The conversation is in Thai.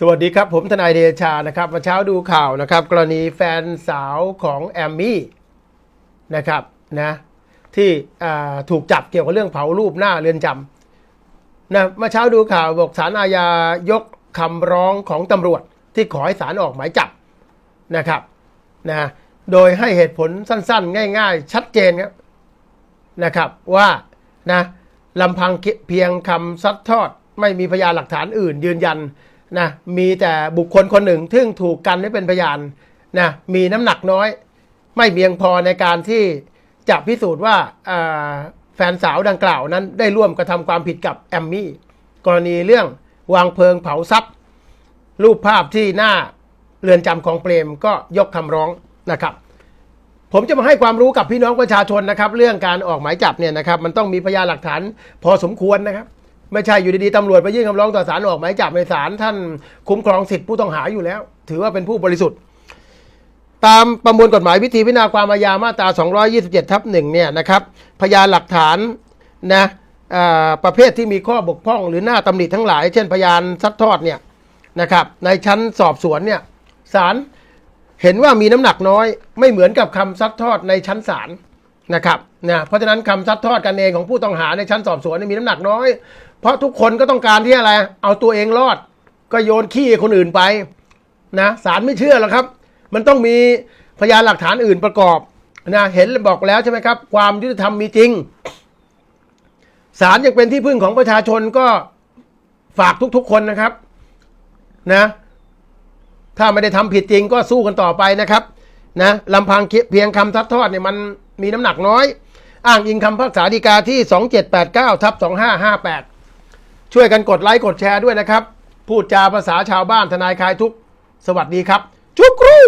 สวัสดีครับ ผมทนายเดชานะครับมาเช้าดูข่าวนะครับ กรณีแฟนสาวของแอมมี่นะครับนะที่ถูกจับเกี่ยวกับเรื่องเผารูปหน้าเรือนจำนะมาเช้าดูข่าวบอกสารอาญายกคำร้องของตำรวจที่ขอให้ศาลออกหมายจับนะครับนะโดยให้เหตุผลสั้นๆ ง่าย ๆ ชัดเจนครับนะครับว่านะลำพังเพียงคำซัดทอดไม่มีพยานหลักฐานอื่นยืนยัน นะมีแต่บุคคลคนหนึ่งซึ่งถูกกันให้เป็นพยานนะมีน้ำหนักน้อย ไม่เพียงพอในการที่จะพิสูจน์ว่าอ่าแฟนสาวดังกล่าวนั้นได้ร่วมกระทำความผิดกับแอมมี่กรณีเรื่องวางเพลิงเผาทรัพย์ รูปภาพที่หน้าเรือนจำของเปรมก็ยกคำร้องนะครับ ผมจะมาให้ความรู้กับพี่น้องประชาชนนะครับ เรื่องการออกหมายจับเนี่ยนะครับ มันต้องมีพยานหลักฐานพอสมควรนะครับ ไม่ใช่อยู่ดีๆตำรวจไปยื่นคำร้องต่อศาลออกหมายจับในศาลท่านคุ้มครองสิทธิผู้ต้องหาอยู่แล้ว ถือว่าเป็นผู้บริสุทธิ์ ตามประมวลกฎหมายวิธีพิจารณาความอาญามาตรา 227 ทับหนึ่งเนี่ยนะครับพยานหลักฐานนะประเภทที่มีข้อบกพร่อง หรือหน้าตำหนิทั้งหลาย เช่นพยานซัดทอดเนี่ยนะครับในชั้นสอบสวนเนี่ยศาลเห็นว่ามีน้ำหนักน้อย ไม่เหมือนกับคำซัดทอดในชั้นศาลนะครับนะเพราะฉะนั้นคำซัดทอดกันเองของผู้ต้องหาในชั้นสอบสวนมีน้ำหนักน้อย เพราะทุกคนก็ต้องการที่อะไร เอาตัวเองรอด ก็โยนขี้คนอื่นไปนะศาลไม่เชื่อหรอกครับ มันต้องมีพยานหลักฐานอื่นประกอบนะเห็นบอกแล้วใช่ไหมครับ ความยุติธรรมมีจริงศาลยังเป็นที่พึ่งของประชาชนก็ฝากทุกๆคนนะครับนะถ้าไม่ได้ทำผิดจริงก็สู้กันต่อไปนะครับนะลำพังเพียงคำทัดทอดเนี่ยมันมีน้ำหนักน้อย อ้างอิงคำพิพากษาฎีกาที่ 2789ทับ2558 ช่วยกันกดไลค์กดแชร์ด้วยนะครับ พูดจาภาษาชาวบ้านทนายคลายทุกข์สวัสดีครับ จุกรู